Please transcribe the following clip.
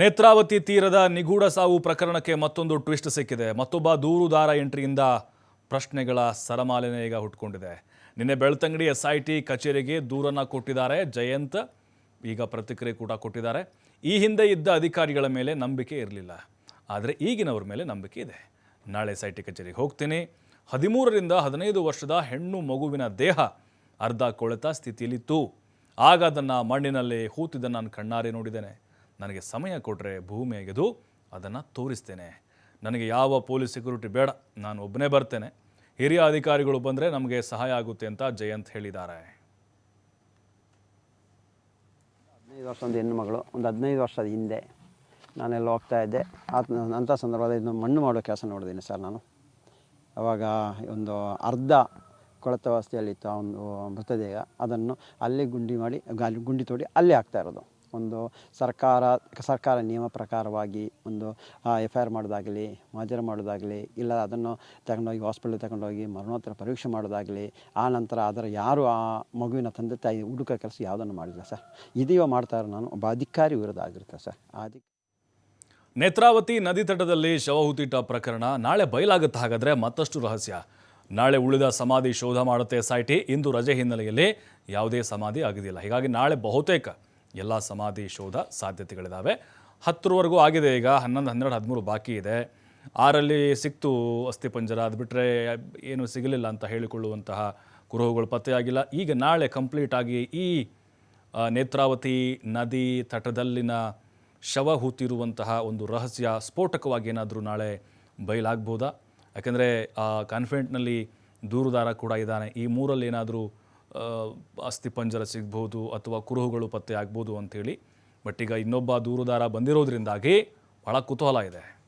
ನೇತ್ರಾವತಿ ತೀರದ ನಿಗೂಢ ಸಾವು ಪ್ರಕರಣಕ್ಕೆ ಮತ್ತೊಂದು ಟ್ವಿಸ್ಟ್ ಸಿಕ್ಕಿದೆ. ಮತ್ತೊಬ್ಬ ದೂರುದಾರ ಎಂಟ್ರಿಯಿಂದ ಪ್ರಶ್ನೆಗಳ ಸರಮಾಲೆನೇ ಈಗ ಹುಟ್ಕೊಂಡಿದೆ. ನಿನ್ನೆ ಬೆಳ್ತಂಗಡಿ ಎಸ್ ಐ ಟಿ ಕಚೇರಿಗೆ ದೂರನ್ನು ಕೊಟ್ಟಿದ್ದಾರೆ. ಜಯಂತ್ ಈಗ ಪ್ರತಿಕ್ರಿಯೆ ಕೂಡ ಕೊಟ್ಟಿದ್ದಾರೆ. ಈ ಹಿಂದೆ ಇದ್ದ ಅಧಿಕಾರಿಗಳ ಮೇಲೆ ನಂಬಿಕೆ ಇರಲಿಲ್ಲ. ಆದರೆ ಈಗಿನವ್ರ ಮೇಲೆ ನಂಬಿಕೆ ಇದೆ. ನಾಳೆ ಎಸ್ ಐ ಟಿ ಕಚೇರಿಗೆ ಹೋಗ್ತೀನಿ. ಹದಿಮೂರರಿಂದ ಹದಿನೈದು ವರ್ಷದ ಹೆಣ್ಣು ಮಗುವಿನ ದೇಹ ಅರ್ಧ ಕೊಳೆತ ಸ್ಥಿತಿಯಲ್ಲಿತ್ತು. ಆಗ ಅದನ್ನು ಮಣ್ಣಿನಲ್ಲಿ ಹೂತಿದ್ದನ್ನು ನಾನು ಕಣ್ಣಾರೆ ನೋಡಿದ್ದೇನೆ. ನನಗೆ ಸಮಯ ಕೊಟ್ಟರೆ ಭೂಮಿ ಅಗೆದು ಅದನ್ನು ತೋರಿಸ್ತೇನೆ. ನನಗೆ ಯಾವ ಪೊಲೀಸ್ ಸೆಕ್ಯೂರಿಟಿ ಬೇಡ, ನಾನು ಒಬ್ಬನೇ ಬರ್ತೇನೆ. ಹಿರಿಯ ಅಧಿಕಾರಿಗಳು ಬಂದರೆ ನಮಗೆ ಸಹಾಯ ಆಗುತ್ತೆ ಅಂತ ಜಯಂತ್ ಹೇಳಿದ್ದಾರೆ. ಹದಿನೈದು ವರ್ಷ ಒಂದು ಹೆಣ್ಣು ಮಗಳು, ಒಂದು ಹದಿನೈದು ವರ್ಷದ ಹಿಂದೆ ನಾನೆಲ್ಲ ಹೋಗ್ತಾ ಇದ್ದೆ. ಆತ ಅಂಥ ಸಂದರ್ಭದಲ್ಲಿ ಮಣ್ಣು ಮಾಡೋ ಕೆಲಸ ನೋಡಿದ್ದೀನಿ ಸರ್ ನಾನು. ಅವಾಗ ಒಂದು ಅರ್ಧ ಕೊಳೆತ ವ್ಯವಸ್ಥೆಯಲ್ಲಿತ್ತು ಆ ಒಂದು ಮೃತದೇಹ. ಅದನ್ನು ಅಲ್ಲೇ ಗುಂಡಿ ಮಾಡಿ, ಗಾಲಿ, ಗುಂಡಿ ತೋಡಿ ಅಲ್ಲೇ ಹಾಕ್ತಾ ಇರೋದು. ಒಂದು ಸರ್ಕಾರ ಸರ್ಕಾರ ನಿಯಮ ಪ್ರಕಾರವಾಗಿ ಒಂದು ಎಫ್ ಐ ಆರ್ ಮಾಡೋದಾಗಲಿ ಮಾಜರ ಮಾಡೋದಾಗಲಿ, ಇಲ್ಲ ಅದನ್ನು ತಗೊಂಡೋಗಿ ಹಾಸ್ಪಿಟಲ್ ತಗೊಂಡೋಗಿ ಮರಣೋತ್ತರ ಪರೀಕ್ಷೆ ಮಾಡೋದಾಗಲಿ, ಆ ನಂತರ ಅದರ ಯಾರು ಆ ಮಗುವಿನ ತಂದೆ ತಾಯಿ ಹುಡುಕ ಕೆಲಸ ಯಾವುದನ್ನು ಮಾಡಿಲ್ಲ ಸರ್. ಇದೀವ ಮಾಡ್ತಾ ಇರೋ ನಾನು ಒಬ್ಬ ಅಧಿಕಾರಿ ವಿರೋಧ ಆಗಿರುತ್ತೆ ಸರ್. ಆ ನೇತ್ರಾವತಿ ನದಿ ತಟದಲ್ಲಿ ಶವಹೂತಿಟ ಪ್ರಕರಣ ನಾಳೆ ಬಯಲಾಗುತ್ತೆ ಹಾಗಾದರೆ ಮತ್ತಷ್ಟು ರಹಸ್ಯ. ನಾಳೆ ಉಳಿದ ಸಮಾಧಿ ಶೋಧ ಮಾಡುತ್ತೆ ಎಸ್ ಇಂದು ರಜೆ ಹಿನ್ನೆಲೆಯಲ್ಲಿ ಯಾವುದೇ ಸಮಾಧಿ ಆಗಿದೆಯಲ್ಲ ಹೀಗಾಗಿ ನಾಳೆ ಬಹುತೇಕ ಎಲ್ಲ ಸಮಾಧಿ ಶೋಧ ಸಾಧ್ಯತೆಗಳಿದ್ದಾವೆ ಹತ್ತರವರೆಗೂ ಆಗಿದೆ ಈಗ, ಹನ್ನೊಂದು, ಹನ್ನೆರಡು, ಹದಿಮೂರು ಬಾಕಿ ಇದೆ. ಆರಲ್ಲಿ ಸಿಕ್ತು ಅಸ್ಥಿಪಂಜರ ಅದು ಬಿಟ್ಟರೆ ಏನು ಸಿಗಲಿಲ್ಲ ಅಂತ ಹೇಳಿಕೊಳ್ಳುವಂತಹ ಕುರುಹುಗಳು ಪತ್ತೆಯಾಗಿಲ್ಲ. ಈಗ ನಾಳೆ ಕಂಪ್ಲೀಟ್ ಆಗಿ ಈ ನೇತ್ರಾವತಿ ನದಿ ತಟದಲ್ಲಿನ ಶವ ಹೂತಿರುವಂತಹ ಒಂದು ರಹಸ್ಯ ಸ್ಫೋಟಕವಾಗಿ ಏನಾದರೂ ನಾಳೆ ಬಯಲಾಗ್ಬೋದಾ? ಯಾಕೆಂದರೆ ಕಾನ್ಫಿಡೆಂಟ್ನಲ್ಲಿ ದೂರುದಾರ ಕೂಡ ಇದ್ದಾನೆ. ಈ ಮೂರಲ್ಲಿ ಏನಾದರೂ ಅಸ್ಥಿಪಂಜರ ಸಿಗ್ಬೋದು ಅಥವಾ ಕುರುಹುಗಳು ಪತ್ತೆ ಆಗ್ಬೋದು ಅಂಥೇಳಿ ಬಟ್ ಈಗ ಇನ್ನೊಬ್ಬ ದೂರುದಾರ ಬಂದಿರೋದ್ರಿಂದಾಗಿ ಭಾಳ ಕುತೂಹಲ ಇದೆ.